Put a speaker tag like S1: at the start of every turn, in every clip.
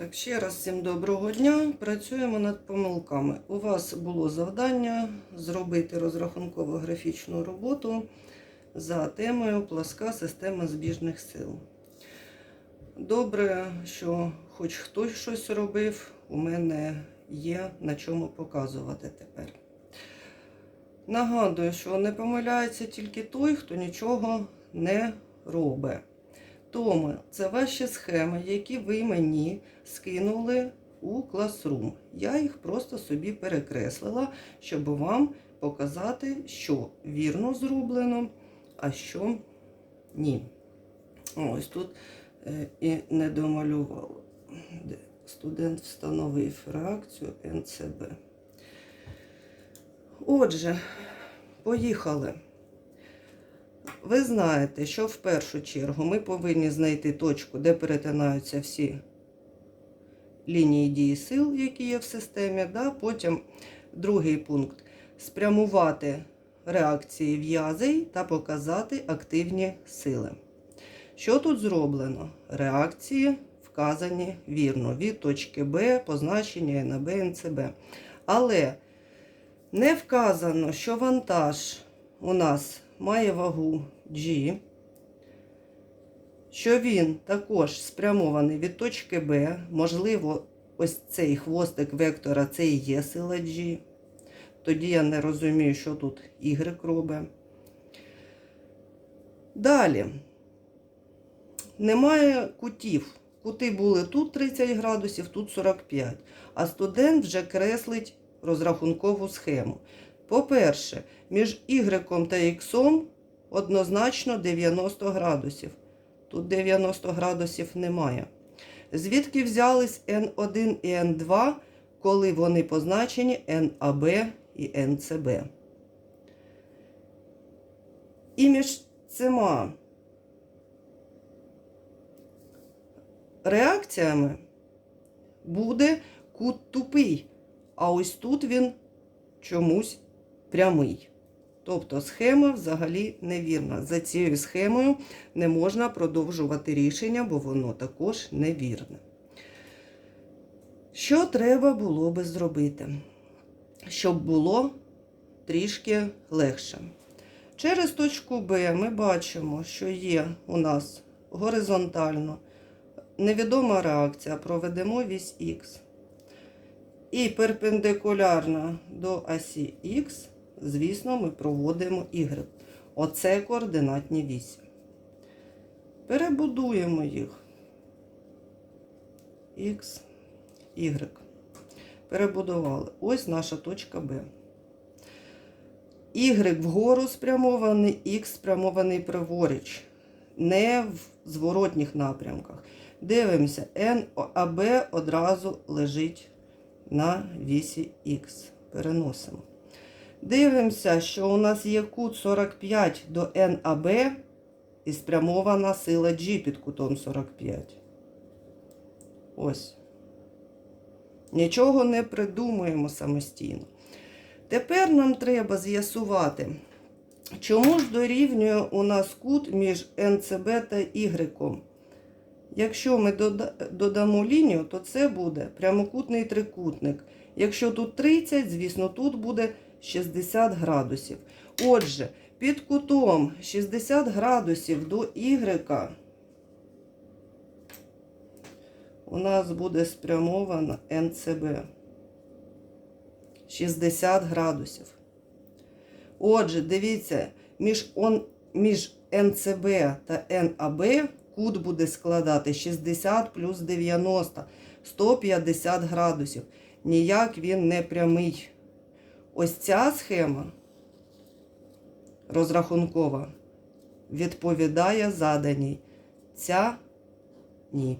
S1: Так, ще раз всім доброго дня. Працюємо над помилками. У вас було завдання зробити розрахунково графічну роботу за темою пласка система збіжних сил. Добре, що хоч хтось щось робив, у мене є на чому показувати тепер. Нагадую, що не помиляється тільки той, хто нічого не робить. Тому це ваші схеми, які ви мені скинули у Classroom. Я їх просто собі перекреслила, щоб вам показати, що вірно зроблено, а що ні. Ось тут е, і не домалював. Де Студент встановив реакцію НЦБ. Отже, поїхали. Ви знаєте, що в першу чергу ми повинні знайти точку, де перетинаються всі лінії дії сил, які є в системі. Да? Потім другий пункт спрямувати реакції в'язей та показати активні сили. Що тут зроблено? Реакції вказані вірно від точки Б, позначення на Б, НЦБ. Але не вказано, що вантаж у нас має вагу G, що він також спрямований від точки Б, можливо, ось цей хвостик вектора це і є сила G. Тоді я не розумію, що тут Y робить. Далі. Немає кутів. Кути були тут 30 градусів, тут 45. А студент вже креслить розрахункову схему. По-перше, між Y та X однозначно 90 градусів. Тут 90 градусів немає. Звідки взялись N1 і N2, коли вони позначені NAB і NCB? І між цими реакціями буде кут тупий, а ось тут він чомусь прямий. Тобто схема взагалі невірна. За цією схемою не можна продовжувати рішення, бо воно також невірне. Що треба було би зробити, щоб було трішки легше? Через точку Б ми бачимо, що є у нас горизонтально невідома реакція, проведемо вісь Х. І перпендикулярно до осі Х, звісно, ми проводимо Y. Оце координатні вісі. Перебудуємо їх. Х, Y. Перебудували. Ось наша точка Б. Y вгору спрямований, Х спрямований праворуч. Не в зворотніх напрямках. Дивимося, N, а одразу лежить на вісі Х. Переносимо. Дивимося, що у нас є кут 45 до НАБ і спрямована сила G під кутом 45. Ось. Нічого не придумуємо самостійно. Тепер нам треба з'ясувати, чому ж дорівнює у нас кут між НЦБ та Y. Якщо ми додамо лінію, то це буде прямокутний трикутник. Якщо тут 30, звісно, тут буде 60 градусів. Отже, під кутом 60 градусів до Y у нас буде спрямовано НЦБ. 60 градусів. Отже, дивіться, між, он, між НЦБ та НАБ кут буде складати 60 плюс 90, 150 градусів. Ніяк він не прямий. Ось ця схема розрахункова відповідає заданій. Ця ні.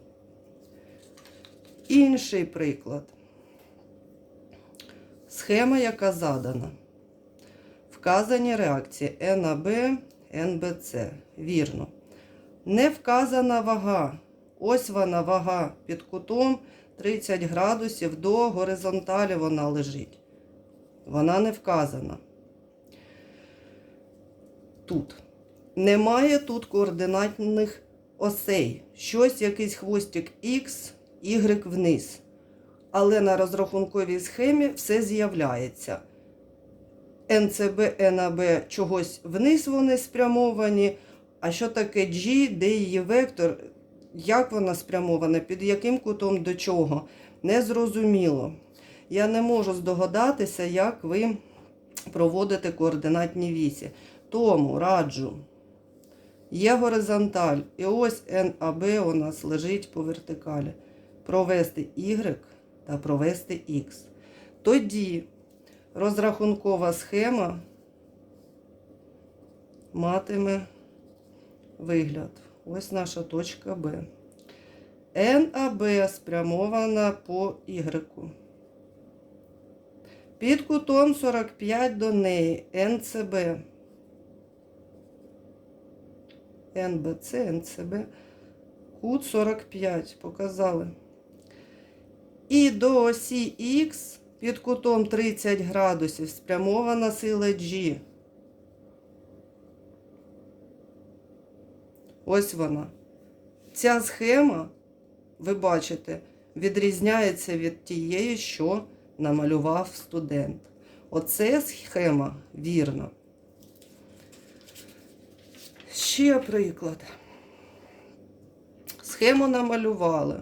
S1: Інший приклад. Схема, яка задана. Вказані реакції НАБ, НБЦ. Вірно. Не вказана вага. Ось вона вага під кутом 30 градусів до горизонталі вона лежить. Вона не вказана. Тут. Немає тут координатних осей. Щось, якийсь хвостик Х Y вниз. Але на розрахунковій схемі все з'являється. НЦБ, НАБ чогось вниз вони спрямовані. А що таке G, де її вектор, як вона спрямована, під яким кутом до чого? Незрозуміло. Я не можу здогадатися, як ви проводите координатні вісі. Тому раджу. Є горизонталь. І ось НАБ у нас лежить по вертикалі. Провести Y та провести X. Тоді розрахункова схема матиме вигляд. Ось наша точка Б. НАБ спрямована по Y. Під кутом 45 до неї НЦБ. НБЦ, НЦБ. Кут 45 показали. І до осі Х під кутом 30 градусів спрямована сила G. Ось вона. Ця схема, ви бачите, відрізняється від тієї, що намалював студент. Оце схема вірна. Ще приклад. Схему намалювали.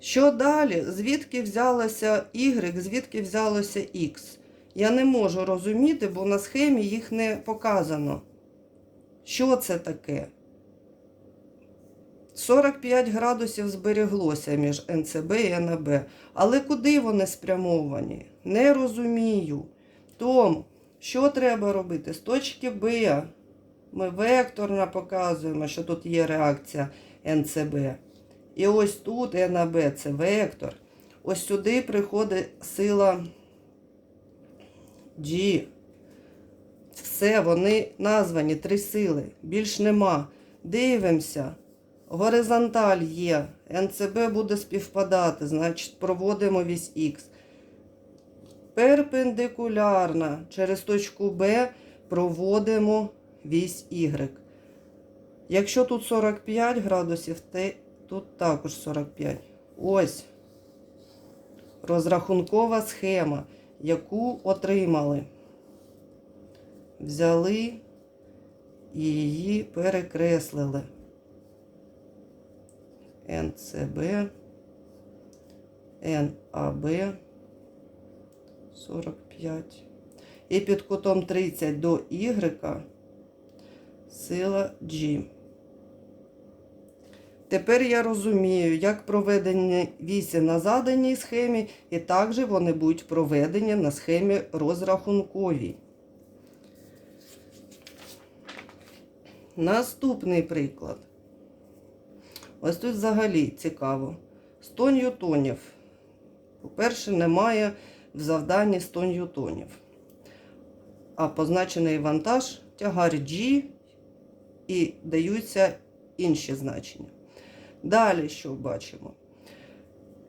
S1: Що далі? Звідки взялося Y, звідки взялося X? Я не можу розуміти, бо на схемі їх не показано. Що це таке? 45 градусів збереглося між НЦБ і НАБ. Але куди вони спрямовані? Не розумію. Тому, що треба робити? З точки Б ми векторно показуємо, що тут є реакція НЦБ. І ось тут НАБ це вектор. Ось сюди приходить сила G. Все, вони названі три сили. Більш нема. Дивимося. Горизонталь є. НЦБ буде співпадати, значить проводимо вісь Х. Перпендикулярна через точку Б проводимо вісь Y. Якщо тут 45 градусів, то тут також 45. Ось розрахункова схема, яку отримали. Взяли і її перекреслили. НЦБ, НАБ 45. І під кутом 30 до Y сила G. Тепер я розумію, як проведені вісі на заданій схемі, і також вони будуть проведені на схемі розрахунковій. Наступний приклад. Ось тут взагалі цікаво. 100 ньютонів. По-перше, немає в завданні 100 ньютонів. А позначений вантаж тягар G і даються інші значення. Далі що бачимо?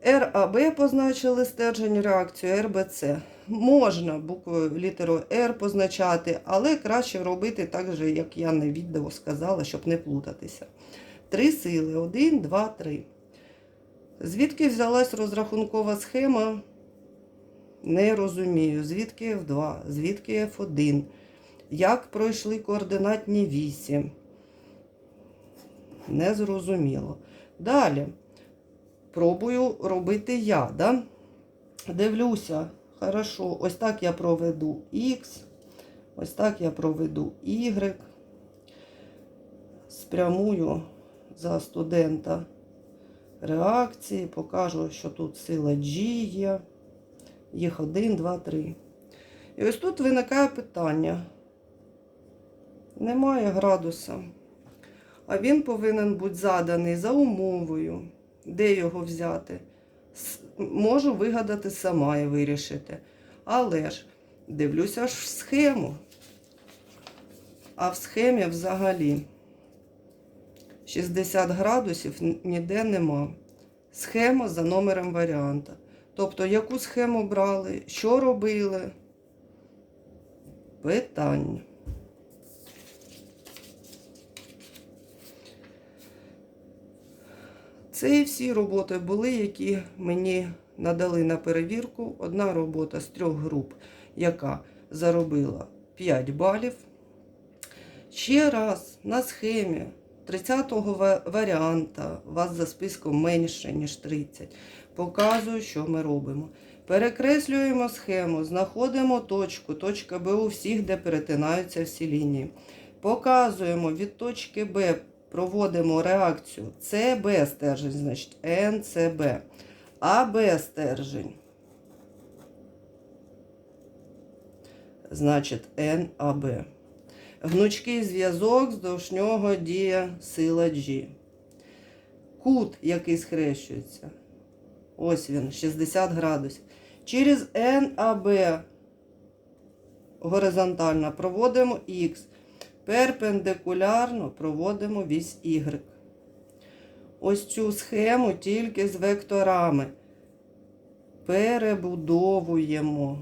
S1: РАБ позначили стержень реакцію РБЦ. Можна буквою літерою R позначати, але краще робити так же, як я на відео сказала, щоб не плутатися. Три сили. Один, два, три. Звідки взялась розрахункова схема? Не розумію. Звідки F2, звідки F1. Як пройшли координатні вісі? Незрозуміло. Далі. Пробую робити я. Да? Дивлюся. Хорошо, ось так я проведу X. Ось так я проведу Y. Спрямую за студента реакції, покажу, що тут сила G є. Їх 1, 2, 3. І ось тут виникає питання. Немає градуса. А він повинен бути заданий за умовою. Де його взяти? Можу вигадати сама і вирішити. Але ж дивлюся ж в схему. А в схемі взагалі 60 градусів ніде нема. Схема за номером варіанта. Тобто, яку схему брали, що робили? Питання. Це і всі роботи були, які мені надали на перевірку. Одна робота з трьох груп, яка заробила 5 балів. Ще раз на схемі 30-го варіанта, у вас за списком менше, ніж 30. Показую, що ми робимо. Перекреслюємо схему, знаходимо точку, точка Б у всіх, де перетинаються всі лінії. Показуємо від точки Б, проводимо реакцію СБ стержень, значить НЦБ, АБ стержень. Значить НАБ. Гнучкий зв'язок, здовж нього діє сила G. Кут, який схрещується. Ось він, 60 градусів. Через НАБ горизонтально проводимо Х. Перпендикулярно проводимо вісь Y. Ось цю схему тільки з векторами. Перебудовуємо.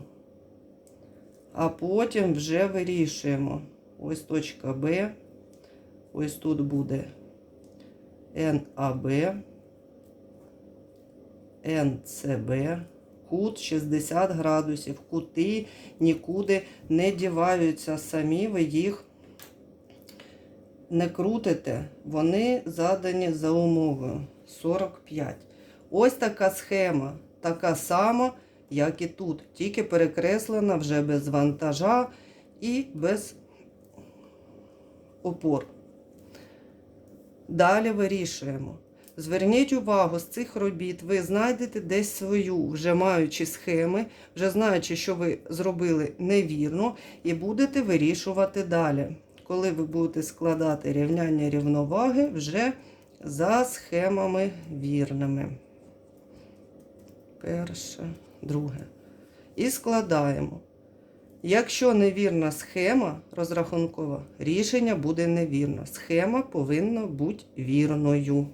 S1: А потім вже вирішуємо. Ось точка Б. Ось тут буде НАБ. НЦБ. Кут 60 градусів. Кути нікуди не діваються самі, ви їх не крутите. Вони задані за умовою 45. Ось така схема, така сама, як і тут, тільки перекреслена вже без вантажа і без опор. Далі вирішуємо. Зверніть увагу, з цих робіт ви знайдете десь свою, вже маючи схеми, вже знаючи, що ви зробили невірно, і будете вирішувати далі. Коли ви будете складати рівняння рівноваги вже за схемами вірними. Перше, друге. І складаємо. Якщо невірна схема розрахункова, рішення буде невірно. Схема повинна бути вірною.